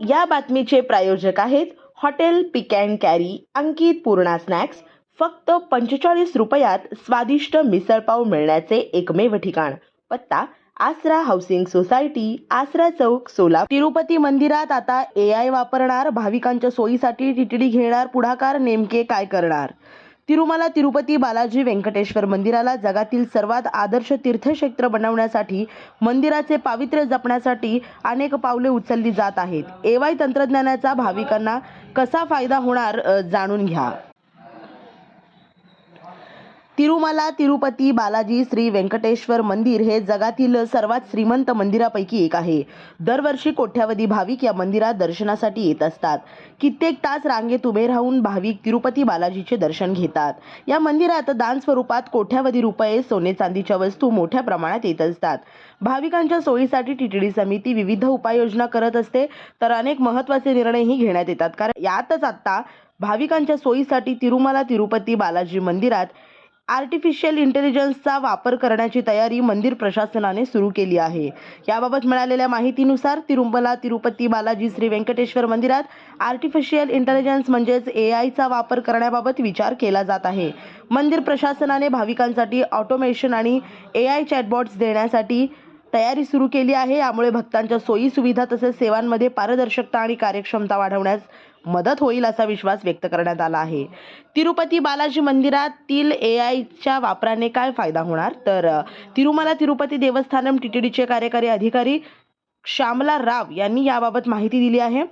या बातमीचे प्रायोजक आहेत hotel pick and carry Ankit Purna snacks. फक्त पंचेचाळीस रुपयात स्वादिष्ट मिसळपाव मिळण्याचे एकमेव ठिकाण. पत्ता आसरा हाऊसिंग सोसायटी आसरा चौक सोला तिरुपती मंदिरात आता ए आय वापरणार भाविकांच्या सोयीसाठी टिटडी घेणार पुढाकार नेमके काय करणार? तिरुमला तिरुपती बालाजी व्यंकटेश्वर मंदिराला जगातील सर्वात आदर्श तीर्थक्षेत्र बनवण्यासाठी मंदिराचे पावित्र्य जपण्यासाठी अनेक पावले उचलली जात आहेत. एवाय तंत्रज्ञानाचा भाविकांना कसा फायदा होणार जाणून घ्या. तिरुमला तिरुपती बालाजी श्री व्यंकटेश्वर मंदिर हे जगातील सर्वात श्रीमंत मंदिरापैकी एक आहे. दरवर्षी कोट्यावधी भाविक या मंदिरात दर्शनासाठी येत असतात. कित्येक तास रांगेत उभे राहून भाविक तिरुपती बालाजीचे दर्शन घेतात. या मंदिरात दान स्वरूपात कोट्यावधी रुपये सोने चांदीच्या वस्तू मोठ्या प्रमाणात येत असतात. भाविकांच्या सोयीसाठी टिटडी समिती विविध उपाययोजना करत असते तर अनेक महत्त्वाचे निर्णयही घेण्यात येतात. कारण यातच आत्ता भाविकांच्या सोयीसाठी तिरुमला तिरुपती बालाजी मंदिरात आर्टिफिशियल इंटेलिजन्सचा वापर करण्याची तयारी मंदिर प्रशासनाने सुरू केली आहे. याबाबत मिळालेल्या माहितीनुसार तिरुमला तिरुपती बालाजी श्री व्यंकटेश्वर मंदिरात आर्टिफिशियल इंटेलिजन्स म्हणजेच ए आयचा वापर करण्याबाबत विचार केला जात आहे. मंदिर प्रशासनाने भाविकांसाठी ऑटोमेशन आणि ए आय चॅटबॉट्स देण्यासाठी तयारी सुरू केली आहे. यामुळे भक्तांच्या सोयी सुविधा तसेच सेवांमध्ये पारदर्शकता आणि कार्यक्षमता वाढवण्यास मदत होईल असा विश्वास व्यक्त करण्यात आला आहे. तिरुपती बालाजी मंदिरातील ए आयच्या वापराने काय फायदा होणार? तर तिरुमला तिरुपती देवस्थानम टी टी डीचे कार्यकारी अधिकारी श्यामला राव यांनी याबाबत माहिती दिली आहे.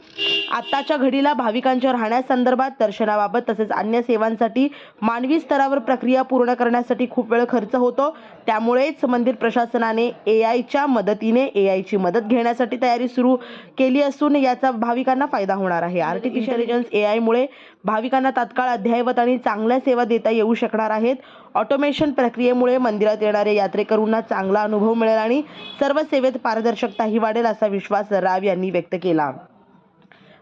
आत्ताच्या घडीला भाविकांच्या राहण्यासंदर्भात दर्शनाबाबत तसेच अन्य सेवांसाठी मानवी स्तरावर प्रक्रिया पूर्ण करण्यासाठी खूप वेळ खर्च होतो. त्यामुळेच मंदिर प्रशासनाने ए आयच्या मदतीने ए आयची मदत घेण्यासाठी तयारी सुरू केली असून याचा भाविकांना फायदा होणार आहे. आर्टिफिशियल इंटेलिजन्स ए आयमुळे भाविकांना तात्काळ अद्ययावत आणि चांगल्या सेवा देता येऊ शकणार आहेत. ऑटोमेशन प्रक्रियेमुळे मंदिरात येणाऱ्या यात्रेकरूंना चांगला अनुभव मिळेल आणि सर्व सेवेत पारदर्शकताही वाढेल असा विश्वास राव यांनी व्यक्त केला.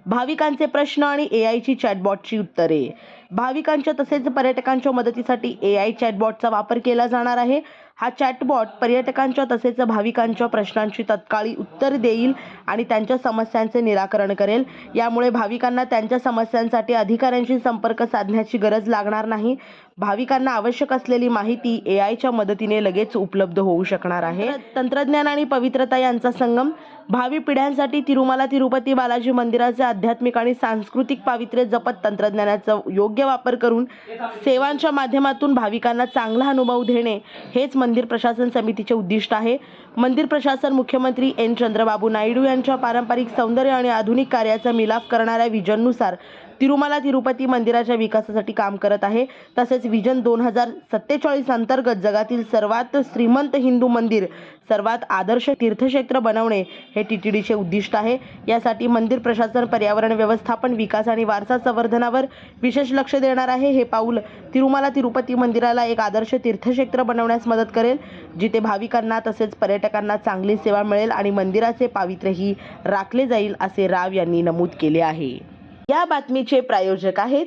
भाविकांचे प्रश्न आणि ए आयची चॅटबॉटची उत्तरे. भाविकांच्या तसेच पर्यटकांच्या मदतीसाठी ए आय चॅटबॉटचा वापर केला जाणार आहे. हा चॅटबॉट पर्यटकांच्या तसेच भाविकांच्या प्रश्नांची तत्काळी उत्तर देईल आणि त्यांच्या समस्यांचे निराकरण करेल. यामुळे भाविकांना त्यांच्या समस्यांसाठी अधिकाऱ्यांशी संपर्क साधण्याची गरज लागणार नाही. भाविकांना आवश्यक असलेली माहिती ए आयच्या मदतीने लगेच उपलब्ध होऊ शकणार आहे. तंत्रज्ञान आणि पवित्रता यांचा संगम भावी पिढ्यांसाठी तिरुमला तिरुपती बालाजी मंदिराचे आध्यात्मिक आणि सांस्कृतिक पावित्र्य जपत तंत्रज्ञानाचा योग्य वापर करून सेवांच्या माध्यमातून भाविकांना चांगला अनुभव देणे हेच मंदिर प्रशासन समितीचे उद्दिष्ट आहे. मंदिर प्रशासन मुख्यमंत्री एन चंद्रबाबू नायडू यांच्या पारंपरिक सौंदर्य आणि आधुनिक कार्याचा मिलाफ करणाऱ्या विजननुसार तिरुमला तिरुपती मंदिराच्या विकासासाठी काम करत आहे. तसेच विजन दोन हजार सत्तेचाळीस अंतर्गत जगातील सर्वात श्रीमंत हिंदू मंदिर सर्वात आदर्श तीर्थक्षेत्र बनवणे हे टी टी डीचे उद्दिष्ट आहे. यासाठी मंदिर प्रशासन पर्यावरण व्यवस्थापन विकास आणि वारसा संवर्धनावर विशेष लक्ष देणार आहे. हे पाऊल तिरुमाला तिरुपती मंदिराला एक आदर्श तीर्थक्षेत्र बनवण्यास मदत करेल जिथे भाविकांना तसेच पर्यटकांना चांगली सेवा मिळेल आणि मंदिराचे पावित्र्यही राखले जाईल असे राव यांनी नमूद केले आहे. या बातमीचे प्रायोजक आहेत